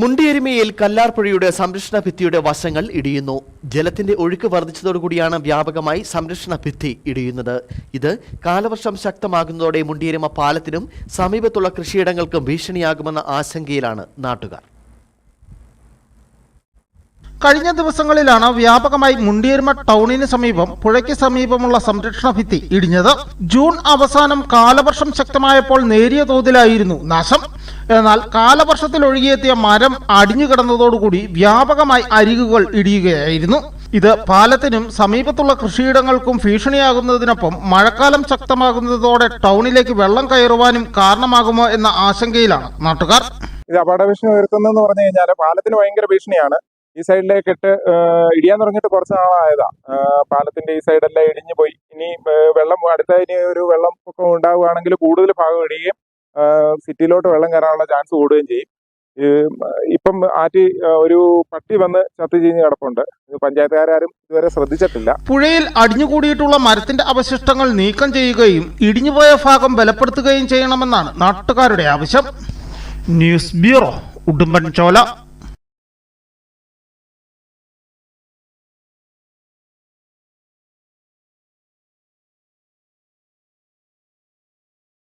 മുണ്ടിയെരുമയിൽ കല്ലാർപ്പുഴയുടെ സംരക്ഷണ ഭിത്തിയുടെ വശങ്ങൾ ഇടിയുന്നു. ജലത്തിന്റെ ഒഴുക്ക് വർദ്ധിച്ചതോടുകൂടിയാണ് വ്യാപകമായി സംരക്ഷണ ഭിത്തി ഇടിയുന്നത്. ഇത് കാലവർഷം ശക്തമാകുന്നതോടെ മുണ്ടിയെരുമ പാലത്തിനും സമീപത്തുള്ള കൃഷിയിടങ്ങൾക്കും ഭീഷണിയാകുമെന്ന ആശങ്കയിലാണ് നാട്ടുകാർ. കഴിഞ്ഞ ദിവസങ്ങളിലാണ് വ്യാപകമായി മുണ്ടിയരുമ ടൗണിന് സമീപം പുഴയ്ക്ക് സമീപമുള്ള സംരക്ഷണ ഭിത്തി ഇടിഞ്ഞത്. ജൂൺ അവസാനം കാലവർഷം ശക്തമായപ്പോൾ നേരിയ തോതിലായിരുന്നു നാശം. എന്നാൽ കാലവർഷത്തിൽ ഒഴുകിയെത്തിയ മരം അടിഞ്ഞു കിടന്നതോടുകൂടി വ്യാപകമായി അരികുകൾ ഇടിയുകയായിരുന്നു. ഇത് പാലത്തിനും സമീപത്തുള്ള കൃഷിയിടങ്ങൾക്കും ഭീഷണിയാകുന്നതിനൊപ്പം മഴക്കാലം ശക്തമാകുന്നതോടെ ടൗണിലേക്ക് വെള്ളം കയറുവാനും കാരണമാകുമോ എന്ന ആശങ്കയിലാണ് നാട്ടുകാർ. ഇത് അപകട ഭീഷണി ഉയർത്തുന്നതെന്ന് പറഞ്ഞു കഴിഞ്ഞാൽ പാലത്തിന് ഭയങ്കര ഭീഷണിയാണ്. ഈ സൈഡിലേക്ക് ഇട്ട് ഇടിയാൻ തുടങ്ങിയിട്ട് കുറച്ച് നാളായതാ. പാലത്തിന്റെ ഈ സൈഡെല്ലാം ഇടിഞ്ഞു പോയി. ഇനി വെള്ളം അടുത്ത ഇനി ഒരു വെള്ളം ഒക്കെ ഉണ്ടാവുകയാണെങ്കിൽ കൂടുതൽ ഭാഗം ഏഹ്, സിറ്റിയിലോട്ട് വെള്ളം കയറാനുള്ള ചാൻസ് കൂടുകയും ചെയ്യും. ഇപ്പം ആറ്റി ഒരു പട്ടി വന്ന് ചത്തു ചീഞ്ഞ് കിടപ്പുണ്ട്. പഞ്ചായത്തുകാരും ഇതുവരെ ശ്രദ്ധിച്ചിട്ടില്ല. പുഴയിൽ അടിഞ്ഞുകൂടിയിട്ടുള്ള മരത്തിന്റെ അവശിഷ്ടങ്ങൾ നീക്കം ചെയ്യുകയും ഇടിഞ്ഞുപോയ ഭാഗം ബലപ്പെടുത്തുകയും ചെയ്യണമെന്നാണ് നാട്ടുകാരുടെ ആവശ്യം. News bureau Udumbanchola.